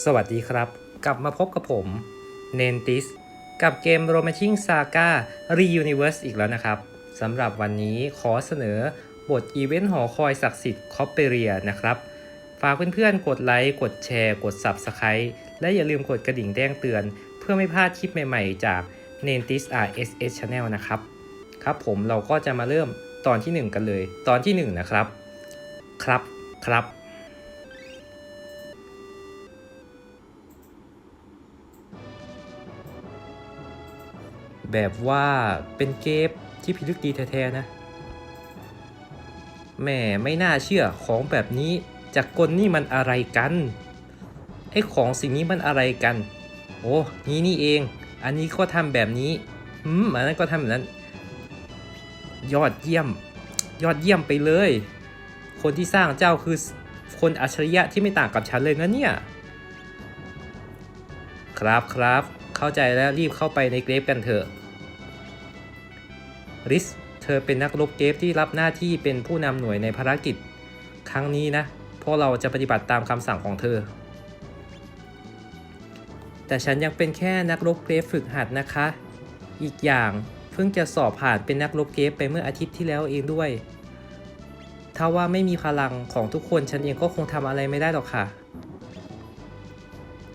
สวัสดีครับ กลับมาพบกับผมเนนติสกับเกม Romantic Saga Reuniverse อีกแล้วนะครับสำหรับวันนี้ขอเสนอบทอีเวนต์หอคอยศักดิ์สิทธิ์คอปเปเรียนะครับ ฝากเพื่อนๆ กดไลค์ กดแชร์ กด Subscribe และอย่าลืมกดกระดิ่งแจ้งเตือน เพื่อไม่พลาดคลิปใหม่ๆ จาก n e n t i s RSS Channel นะครับ ครับผมเราก็จะมาเริ่มตอนที่ 1 กันเลย ตอนที่ 1 นะครับ ครับครับ แบบว่าเป็นเกฟที่พิลึกดีแท้ๆนะแหม่ไม่น่าเชื่อของแบบนี้จากกลนี่มันอะไรกันไอ้ของสิ่งนี้มันอะไรกัน โอ้นี่นี่เอง อันนี้ก็ทำแบบนี้อืมอันนั้นก็ทำแบบนั้น ยอดเยี่ยม ยอดเยี่ยมไปเลย คนที่สร้างเจ้าคือคนอัจฉริยะที่ไม่ต่างกับฉันเลยนะเนี่ย ครับครับ เข้าใจแล้วรีบเข้าไปในเกรฟกันเถอะ ริส เธอเป็นนักรบเกฟที่รับหน้าที่เป็นผู้นำหน่วยในภารกิจ ครั้งนี้นะพวกเราจะปฏิบัติตามคำสั่งของเธอ แต่ฉันยังเป็นแค่นักรบเกฟฝึกหัดนะคะ อีกอย่างเพิ่งจะสอบผ่านเป็นนักรบเกฟไปเมื่ออาทิตย์ที่แล้วเองด้วย ถ้าว่าไม่มีพลังของทุกคนฉันเองก็คงทำอะไรไม่ได้หรอกค่ะ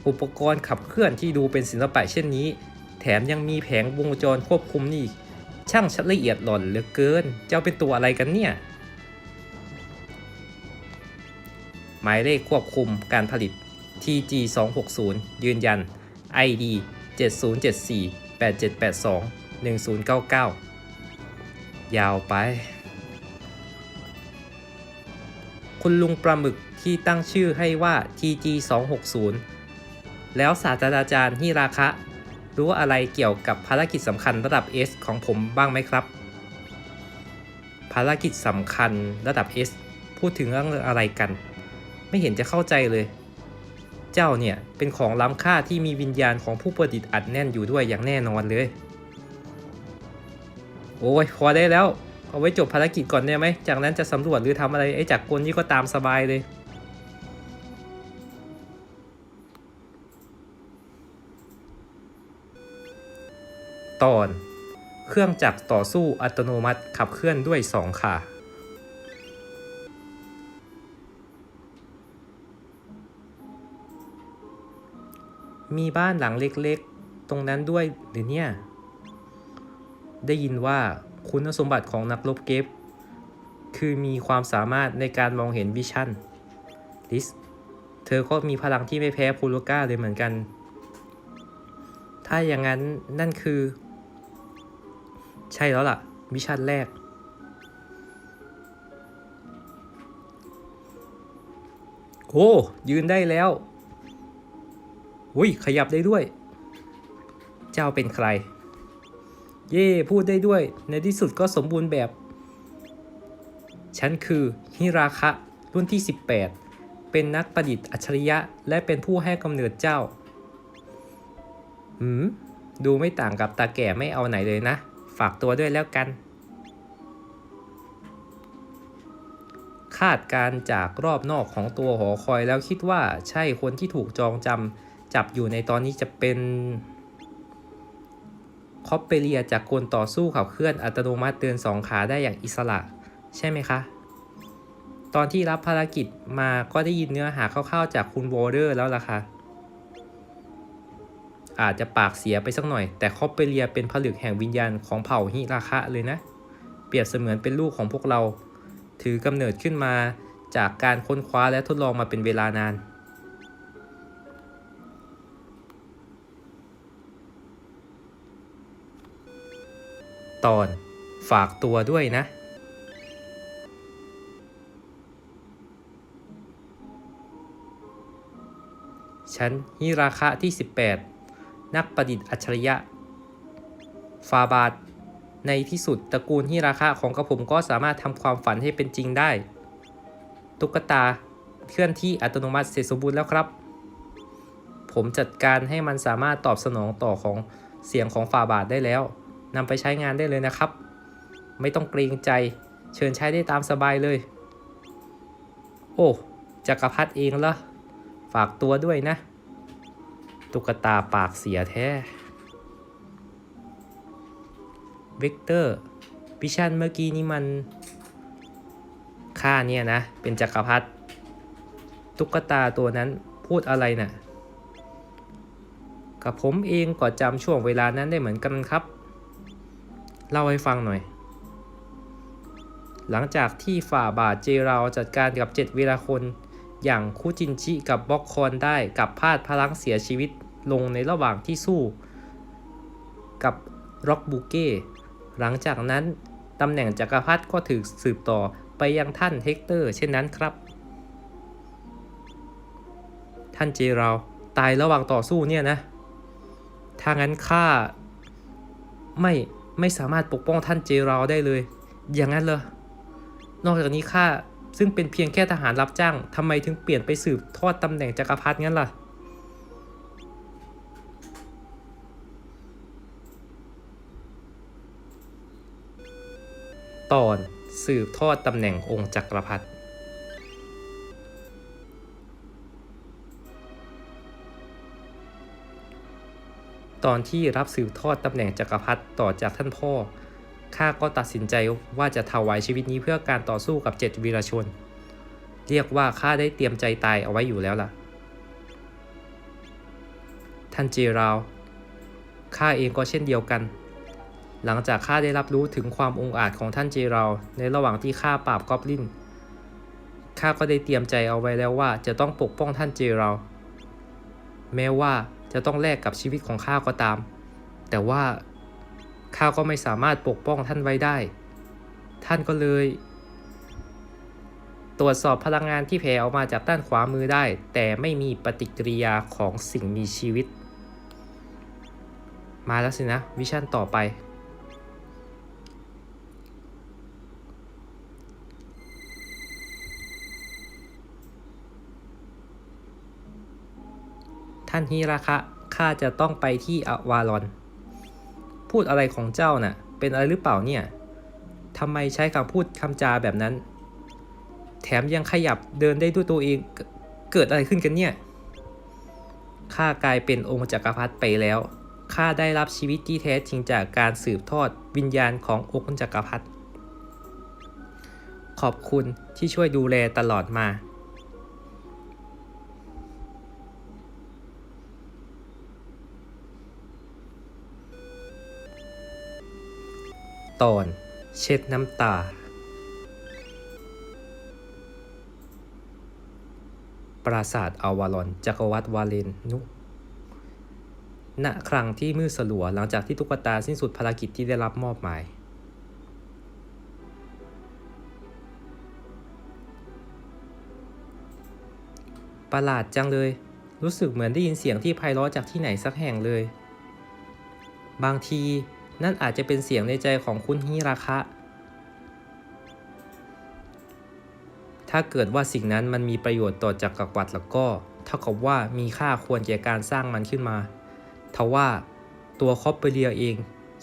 อุปกรณ์ขับเคลื่อนที่ดูเป็นศิลปะเช่นนี้ แถมยังมีแผงวงจรควบคุมนี่อีก ช่างชัดละเอียดหล่อนเหลือเกิน เจ้าเป็นตัวอะไรกันเนี่ย หมายเลขควบคุมการผลิต TG 260ยืนยัน ID 7074 8782 1099 ยาวไป คุณลุงปลาหมึกที่ตั้งชื่อให้ว่า TG 260แล้วศาสตราจารย์ฮิราคะ รู้อะไรเกี่ยวกับภารกิจสำคัญระดับ S ของผมบ้างไหมครับ ภารกิจสำคัญระดับ S พูดถึงเรื่องอะไรกัน ไม่เห็นจะเข้าใจเลย เจ้าเนี่ยเป็นของล้ำค่าที่มีวิญญาณของผู้ประดิษฐ์อัดแน่นอยู่ด้วยอย่างแน่นอนเลย โอ้ยพอได้แล้ว เอาไว้จบภารกิจก่อนได้ไหม จากนั้นจะสำรวจหรือทำอะไรไอ้จากกลนี้ก็ตามสบายเลย ตอน เครื่องจักรต่อสู้อัตโนมัติขับเคลื่อนด้วยสองขามีบ้านหลังเล็กๆ ตรงนั้นด้วยหรือเนี่ย ได้ยินว่าคุณสมบัติของนักรบเกฟคือมีความสามารถในการมองเห็นวิชั่น ลิส เธอก็มีพลังที่ไม่แพ้พูโลก้าเลยเหมือนกัน ถ้าอย่างนั้นนั่นคือ ใช่แล้วล่ะ มิชชั่นแรก โอ้ยืนได้แล้วอุ้ยขยับได้ด้วย เจ้าเป็นใคร เย่พูดได้ด้วย ในที่สุดก็สมบูรณ์แบบ ฉันคือฮิราคะรุ่นที่ 18 เป็นนักประดิษฐ์อัจฉริยะ และเป็นผู้ให้กำเนิดเจ้า หืม ดูไม่ต่างกับตาแก่ไม่เอาไหนเลยนะ ฝากตัวด้วยแล้วกัน คาดการจากรอบนอกของตัวหอคอยแล้วคิดว่าใช่คนที่ถูกจองจำจับอยู่ในตอนนี้จะเป็นคอปเปเรียจากกลต่อสู้ขับเคลื่อนอัตโนมัติเดินสองขาได้อย่างอิสระ ใช่ไหมคะ ตอนที่รับภารกิจมาก็ได้ยินเนื้อหาคร่าวๆจากคุณโวเดอร์แล้วล่ะค่ะ อาจจะปากเสียไปสักหน่อย แต่คอปเปเรียเป็นผลึกแห่งวิญญาณของเผ่าฮิราคะเลยนะ เปรียบเสมือนเป็นลูกของพวกเรา ถือกำเนิดขึ้นมาจากการค้นคว้าและทดลองมาเป็นเวลานาน ตอนฝากตัวด้วยนะฉันฮิราคะที่ 18 นักประดิษฐ์อัจฉริยะ ฟาบาดในที่สุดตระกูลฮิราคะของกระผมก็สามารถทำความฝันให้เป็นจริงได้ ตุ๊กตาเคลื่อนที่อัตโนมัติเสร็จสมบูรณ์แล้วครับ ผมจัดการให้มันสามารถตอบสนองต่อของเสียงของฟาบาดได้แล้วนำไปใช้งานได้เลยนะครับ ไม่ต้องเกรงใจ เชิญใช้ได้ตามสบายเลย โอ้จักรพรรดิเองเหรอ ฝากตัวด้วยนะ ตุ๊กตาปากเสียแท้เวกเตอร์วิชันเมื่อกี้นี้มันข้าเนี่ยนะ เป็นจักรพรรดิตุ๊กตาตัวนั้นพูดอะไรน่ะ กับผมเองก็จำช่วงเวลานั้นได้เหมือนกันครับ เล่าให้ฟังหน่อย หลังจากที่ฝ่าบาทเจราวจัดการกับเจ็ดวีรคน อย่างคุจินชิกับบ็อกคอนได้กับพลาดพลังเสียชีวิตลงในระหว่างที่สู้กับร็อกบูเก้หลังจากนั้นตำแหน่งจักรพรรดิก็ถูกสืบต่อไปยังท่านเฮกเตอร์เช่นนั้นครับ ท่านเจราตายระหว่างต่อสู้เนี่ยนะ ถ้างั้นข้าไม่ไม่สามารถปกป้องท่านเจราได้เลย อย่างนั้นเหรอนอกจากนี้ข้า ซึ่งเป็นเพียงแค่ทหารรับจ้างทำไมถึงเปลี่ยนไปสืบทอดตำแหน่งจักรพรรดิงั้นล่ะ ตอนสืบทอดตำแหน่งองค์จักรพรรดิตอนที่รับสืบทอดตำแหน่งจักรพรรดิต่อจากท่านพ่อ ข้าก็ตัดสินใจว่าจะถวายชีวิตนี้เพื่อการต่อสู้กับเจ็ดวีรชน เรียกว่าข้าได้เตรียมใจตายเอาไว้อยู่แล้วล่ะ ท่านเจราวข้าเองก็เช่นเดียวกัน หลังจากข้าได้รับรู้ถึงความองอาจของท่านเจราวในระหว่างที่ข้าปราบกอบลินข้าก็ได้เตรียมใจเอาไว้แล้วว่าจะต้องปกป้องท่านเจราวแม้ว่าจะต้องแลกกับชีวิตของข้าก็ตาม แต่ว่า ข้าก็ไม่สามารถปกป้องท่านไว้ได้ ท่านก็เลย ตรวจสอบพลังงานที่แผ่ออกมาจากด้านขวามือได้ แต่ไม่มีปฏิกิริยาของสิ่งมีชีวิต มาแล้วสินะ วิชั่นต่อไป ท่านฮิราคะข้าจะต้องไปที่อวารอน พูดอะไรของเจ้าน่ะ เป็นอะไรหรือเปล่าเนี่ยทำไมใช้คำพูดคำจาแบบนั้น แถมยังขยับเดินได้ด้วยตัวเองเกเกิดอะไรขึ้นกันเนี่ย ข้ากลายเป็นองค์จักรพรรดิไปแล้ว ข้าได้รับชีวิตที่แท้จริงจากการสืบทอดวิญญาณขององค์จักรพรรดิ ขอบคุณที่ช่วยดูแลตลอดมา ตอน เช็ดน้ำตา ปราสาทอาวารอนจักรวรรดิวาเลนนุณครั้งที่มืดสลัวหลังจากที่ตุ๊กตาสิ้นสุดภารกิจที่ได้รับมอบหมาย ประหลาดจังเลย รู้สึกเหมือนได้ยินเสียงที่ไพเราะจากที่ไหนสักแห่งเลย บางที นั่นอาจจะเป็นเสียงในใจของคุณฮิราคะ ถ้าเกิดว่าสิ่งนั้นมันมีประโยชน์ต่อจักรวรรดิแล้วก็ เท่ากับว่ามีค่าควรแก่การสร้างมันขึ้นมาทว่าตัวคอปเปเรียเอง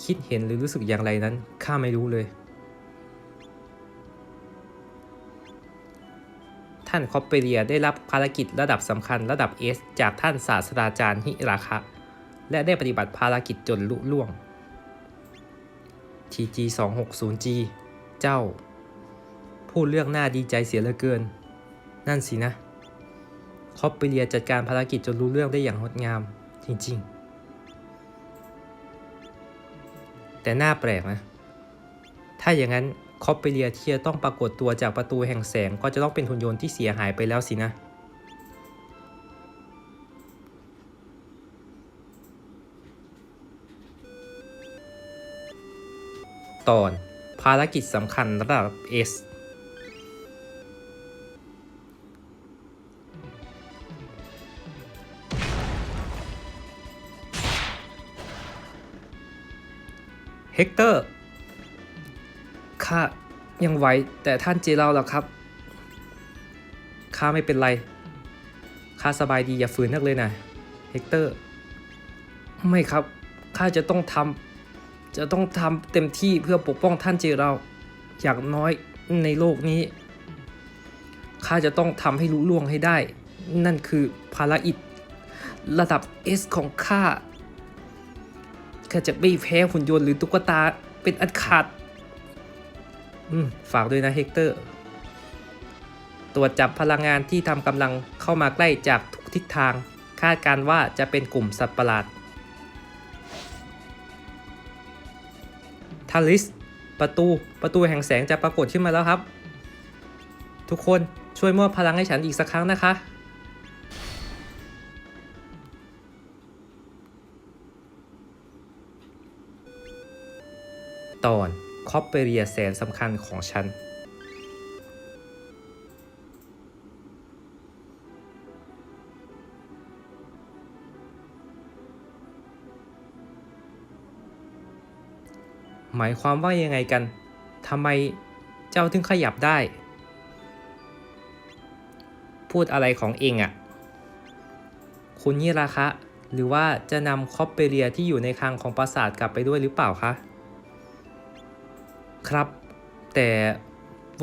คิดเห็นหรือรู้สึกอย่างไรนั้นข้าไม่รู้เลย ท่านคอปเปเรียได้รับภารกิจระดับสำคัญระดับ S จากท่านศาสตราจารย์ฮิราคะ และได้ปฏิบัติภารกิจจนลุล่วง TG 2 6 0 G เจ้า พูดเรื่องน่าดีใจเสียเหลือเกิน นั่นสินะ คอปเปเรียจัดการภารกิจจนรู้เรื่องได้อย่างงดงาม จริงๆ แต่หน่าแปลกนะ ถ้าอย่างนั้นคอปเปเรียที่จะต้องปรากฏตัวจากประตูแห่งแสงก็จะต้องเป็นหุ่นยนต์ที่เสียหายไปแล้วสินะ ตอนภารกิจสำคัญระดับ S เฮกเตอร์ ข้ายังไหวแต่ท่านเจเราล่ะครับ ข้าไม่เป็นไร ข้าสบายดีอย่าฝืนนักเลยนะ เฮกเตอร์ ไม่ครับ ข้าจะต้องทำ จะต้องทำเต็มที่เพื่อปกป้องท่านเจเรา อย่างน้อยในโลกนี้ ข้าจะต้องทำให้รู้ล่วงให้ได้ นั่นคือภารกิจระดับ S ของข้า ข้าจะไม่แพ้หุ่นยนต์หรือตุ๊กตาเป็นอันขาดฝากด้วยนะเฮกเตอร์ ตรวจจับพลังงานที่ทำกำลังเข้ามาใกล้จากทุกทิศทาง คาดการว่าจะเป็นกลุ่มสัตว์ประหลาด ทาริส ประตู ประตูแห่งแสงจะปรากฏขึ้นมาแล้วครับ ทุกคนช่วยมอบพลังให้ฉันอีกสักครั้งนะคะ ตอนคอปเปเรียแสนสำคัญของฉัน หมายความว่ายังไงกันทำไมเจ้าถึงขยับได้ พูดอะไรของเองอะ่ะ คุณยี่ราคะ หรือว่าจะนำคอปเปเรียที่อยู่ในคลังของปราสาทกลับไปด้วยหรือเปล่าคะ ครับ แต่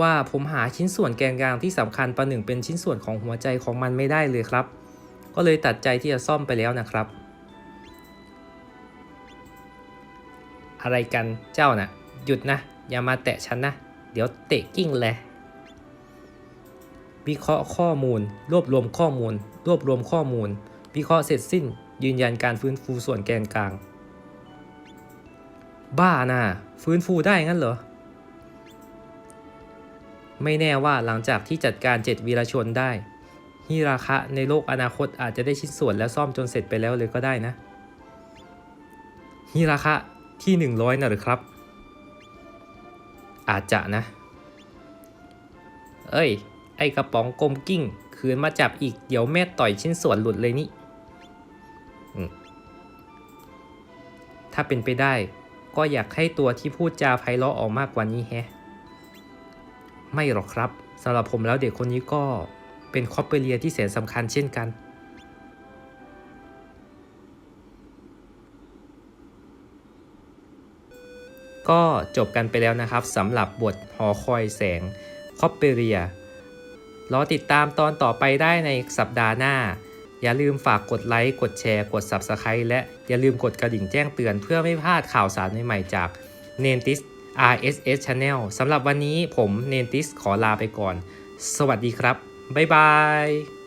ว่าผมหาชิ้นส่วนแกนกลางที่สำคัญประหนึ่งเป็นชิ้นส่วนของหัวใจของมันไม่ได้เลยครับ ก็เลยตัดใจที่จะซ่อมไปแล้วนะครับ อะไรกันเจ้าน่ะ หยุดนะ อย่ามาแตะฉันนะ เดี๋ยวเตะกิ้งเลยวิเคราะห์ข้อมูล รวบรวมข้อมูล รวบรวมข้อมูล วิเคราะห์เสร็จสิ้น ยืนยันการฟื้นฟูส่วนแกนกลาง บ้าน่ะฟื้นฟูได้งั้นเหรอ ไม่แน่ว่าหลังจากที่จัดการเจ็ดวีรชนได้ฮิราคะในโลกอนาคตอาจจะได้ชิ้นส่วนและซ่อมจนเสร็จไปแล้วเลยก็ได้นะฮิราคะ ที่ 100น่ะหรือครับ อาจจะนะ เอ้ย ไอกระป๋องกลมกิ้ง คืนมาจับอีก เดี๋ยวแม่ต่อยชิ้นส่วนหลุดเลยนี่ ถ้าเป็นไปได้ ก็อยากให้ตัวที่พูดจาไพเราะออกมากกว่านี้แฮะ ไม่หรอกครับสำหรับผมแล้วเด็กคนนี้ก็เป็นคอปเปเรียที่แสนสำคัญเช่นกัน ก็จบกันไปแล้วนะครับสำหรับบทหอคอยแสงคอปเปเรียรอติดตามตอนต่อไปได้ในสัปดาห์หน้า อย่าลืมฝากกดไลค์ กดแชร์ กด Subscribe และอย่าลืมกดกระดิ่งแจ้งเตือนเพื่อไม่พลาดข่าวสารใหม่ๆจาก n e n t i s RSS Channel สำหรับวันนี้ผม n e n t i s ขอลาไปก่อน สวัสดีครับ บ๊ายบาย